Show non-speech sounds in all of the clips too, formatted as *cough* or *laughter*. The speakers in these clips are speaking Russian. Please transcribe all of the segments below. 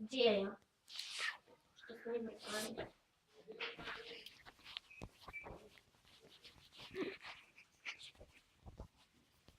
Где?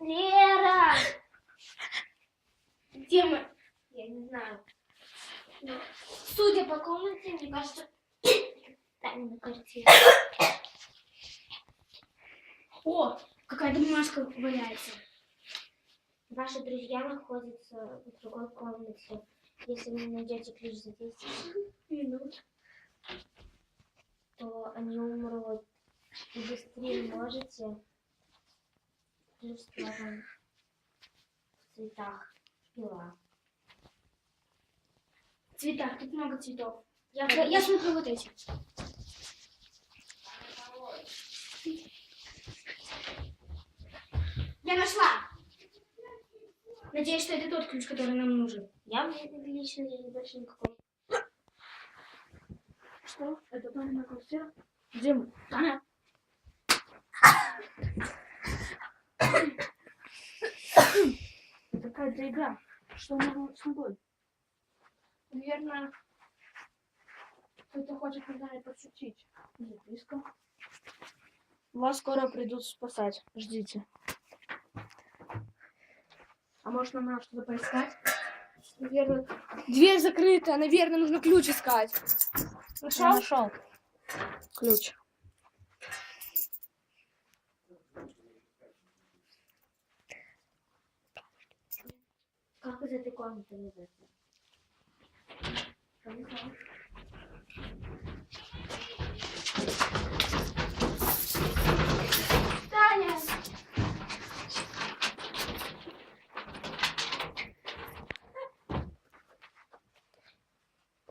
Лера! Где мы? Я не знаю. Но, судя по комнате, мне кажется, *coughs* Танина квартира. О, какая-то бумажка валяется. Ваши друзья находятся в другой комнате. Если вы найдете ключ за 10 минут, то они умрут. И быстрее можете. Плюс вам в цветах. Пила. Цветах, тут много цветов. Я, я смотрю вот эти. Я нашла. Надеюсь, что это тот ключ, который нам нужен. Я мне лично не больше никакого. Что? Это Танина квартира? Где мы? Это какая-то игра. Что мы с тобой? Наверное, кто-то хочет над нами подшутить. Записка. Вас скоро придут спасать. Ждите. А может нам надо что-то поискать? Наверное. Дверь закрыта. Наверное, нужно ключ искать. Нашел? нашел. Ключ. Как из этой комнаты не знаю. Таня!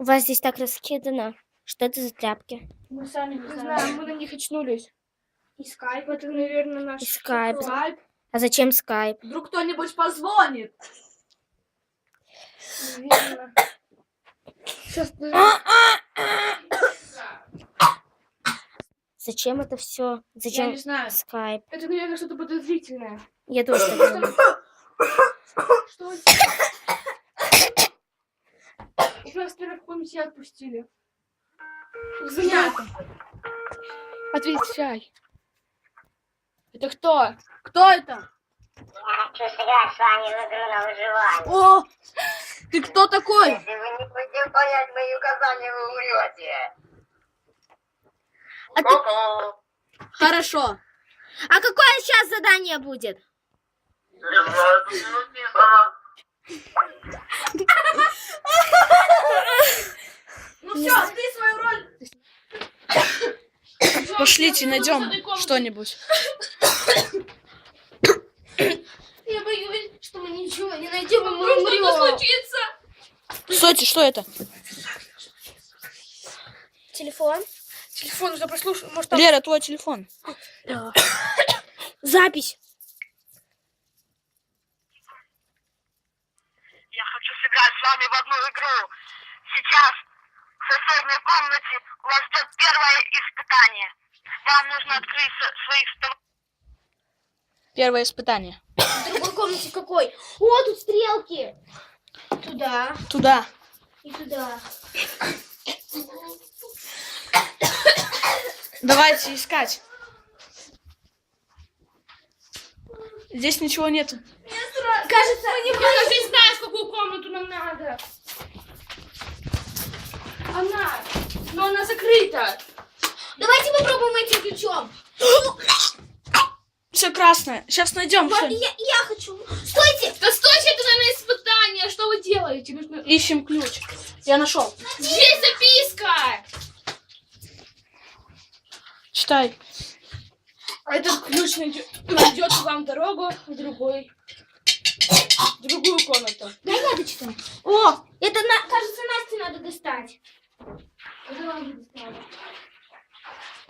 У вас здесь так раскидано. Что это за тряпки? Мы сами не знаем, мы на них очнулись. И скайп, это, наверное, наш И скайп. скайп. А зачем скайп? Вдруг кто-нибудь позвонит. Наверное. Сейчас Зачем это все? я Зачем не знаю. скайп? Это, наверное, что-то подозрительное. Я тоже так думаю. Что это? Их нас наверное, в комнате отпустили. Занято. Отвечай. Это кто? Кто это? Я с вами в игру на выживание. О, ты кто такой? Если вы не будете выполнять мои указания, вы умрете. А ты-. Хорошо. А какое сейчас задание будет? Не знаю, тут не написано. Ну все, ты свою роль. *coughs* Пошлите, найдем что-нибудь. Я боюсь, что мы ничего не найдем, и мы умрем. Стойте, что это? Телефон? Телефон нужно прослушать. Может, там... Лера, твой телефон. *coughs* Запись. Я хочу сыграть с вами в одну игру. Сейчас в соседней комнате вас ждет первое испытание. Вам нужно открыть со- своих Первое испытание. В другой комнате какой? О, тут стрелки. Туда Туда. и туда. Давайте искать. Здесь ничего нету. Кажется, я даже знаю, в какую комнату нам надо. Она. Но она закрыта. Давайте попробуем этим ключом. Все красное. Сейчас найдем Вот, что я, я хочу. Стойте. Да стойте, это, наверное, испытание. Что вы делаете? Нужно... Ищем ключ. Я нашел. Здесь записка. Читай. Этот ключ найдет, найдет вам дорогу в другой, в другую комнату. Дочитаю. О, это, на, кажется, Насте надо достать.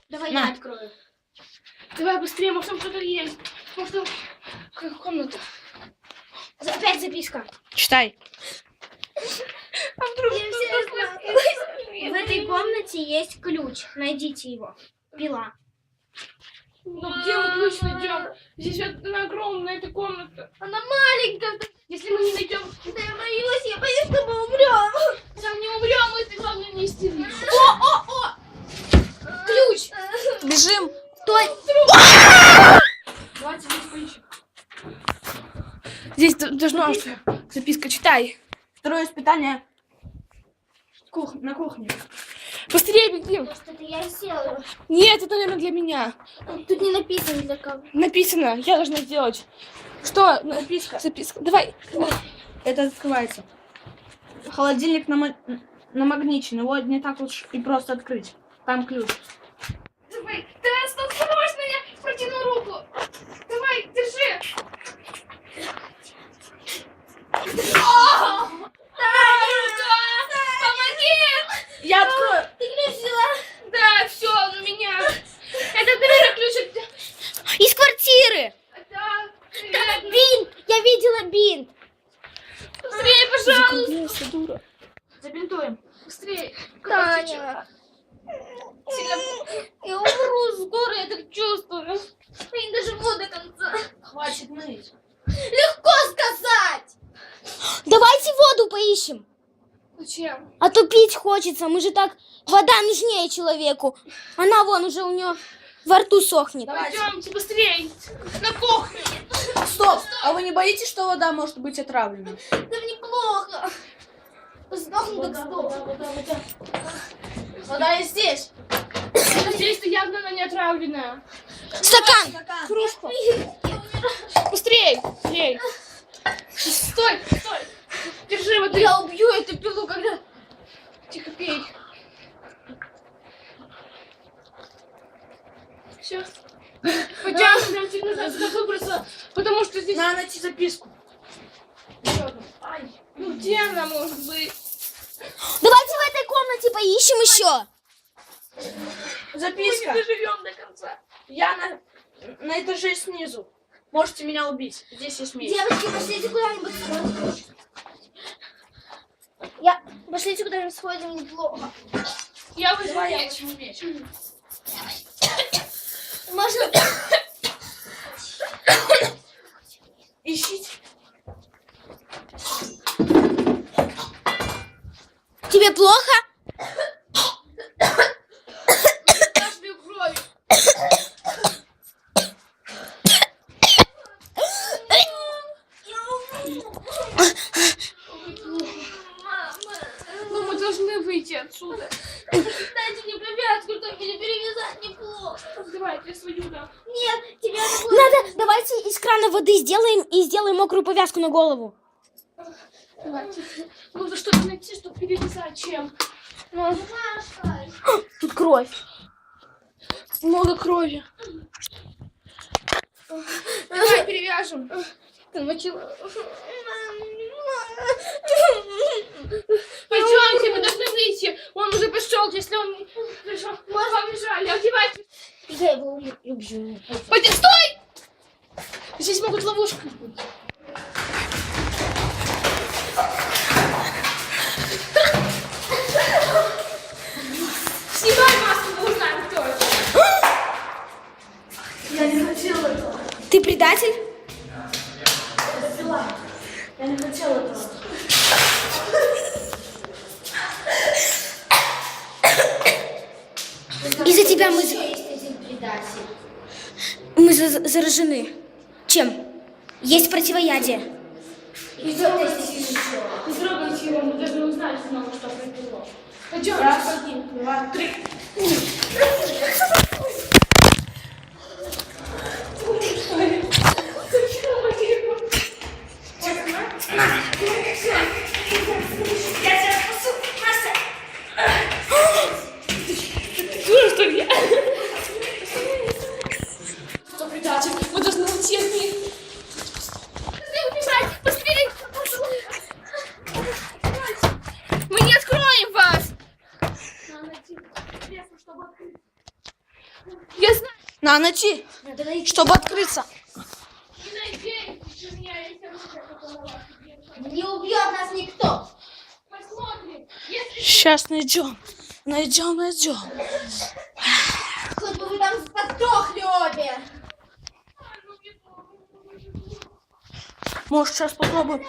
Давай На. я открою. Давай быстрее, может там кто-то есть. Может там какая комната. Опять записка. Читай. А вдруг Я все. В этой комнате есть ключ. Найдите его. Пила. Ну где мы ключ найдем? Здесь вот она огромная эта комната. Она маленькая. Если мы не найдем... Да я боюсь, я боюсь, что мы умрем. Там не умрем, если главное не истерить. О, о, о! Ключ! Бежим. Стой! Давайте здесь поищем. Здесь должно записка. Читай. Второе испытание. Кух... На кухне. Быстрее бегим. Это я сделаю. Нет, это, наверное, для меня. Тут не написано для кого. Написано. Я должна сделать. Что? Записка. Записка. Давай. Это открывается. Холодильник нама- намагничен. Его не так уж и просто открыть. Там ключ. Давай, да, стоп, сможешь меня? Протяну руку. Давай, держи. О! Танюшка, помоги! Я открою. Ты ключ взяла? Да, все, он у меня. Это, наверное, ключ от... Из квартиры! Да, Да, бинт! Я видела бинт! Быстрее, пожалуйста. Закруглился, дура. Забинтуем. Быстрее. Таня! Я умру скоро, я так чувствую. Я не доживу до конца. Хватит ныть. Легко сказать! Давайте воду поищем. Зачем? А то пить хочется, мы же так... Вода нужнее человеку. Она вон уже у нее во рту сохнет. Пойдемте быстрее. На кухню. Стоп! А вы не боитесь, что вода может быть отравлена? Да мне плохо. Сдохну так сдохну. Вода и здесь. Здесь-то явно она не отравленная. Стакан! Стакан. Кружку. Быстрее. Быстрее. Стой, стой. Держи воды. Я убью эту пилу, когда... Тихо пей. Все. Пойдем, *laughs* прям тебе нужно выбраться, потому что здесь... Надо найти записку. Ай, ну где она может быть? Давайте в этой комнате поищем еще. Записка. Мы не доживем до конца. Я на, на этаже снизу. Можете меня убить. Здесь есть меч. Девочки, пошлите куда-нибудь. Я... Пошлите куда-нибудь сходим, неплохо. Я возьму меч. меч. Можно... Ищите. Тебе плохо? Кашлю кровью. Ну, мы должны выйти отсюда. Дайте мне повязку, чтобы меня перевязать неплохо. Давай, я свою дам. Нет, тебе надо... Давайте из крана воды сделаем и сделаем мокрую повязку на голову. Давайте. Нужно что-то найти, чтобы перевязать чем. Ну. Тут кровь. Много крови. Давай перевяжем. Должны выйти. Он уже пошел, если он не пришел. Побежали, одевайтесь. Я его убью. Пойди, стой! Здесь могут ловушки быть. Снимай маску, мы узнаем, кто это. Я не хотела этого. Ты предатель? Я не хотела этого. Из-за тебя мы... Мы за- заражены. Чем? Есть противоядие. Не трогайте его, мы должны узнать снова, что произошло. Пойдем, господин. Два, три. Надо найти, чтобы открыться. не на убьет нас никто. Посмотрим. Если Сейчас найдем. Найдем, найдем. Хоть бы вы там подохли обе. Может, сейчас попробуем.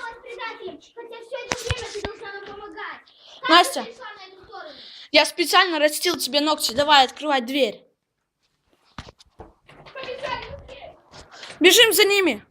Настя. на? Я специально растил тебе ногти. Давай, открывать дверь. Бежим за ними.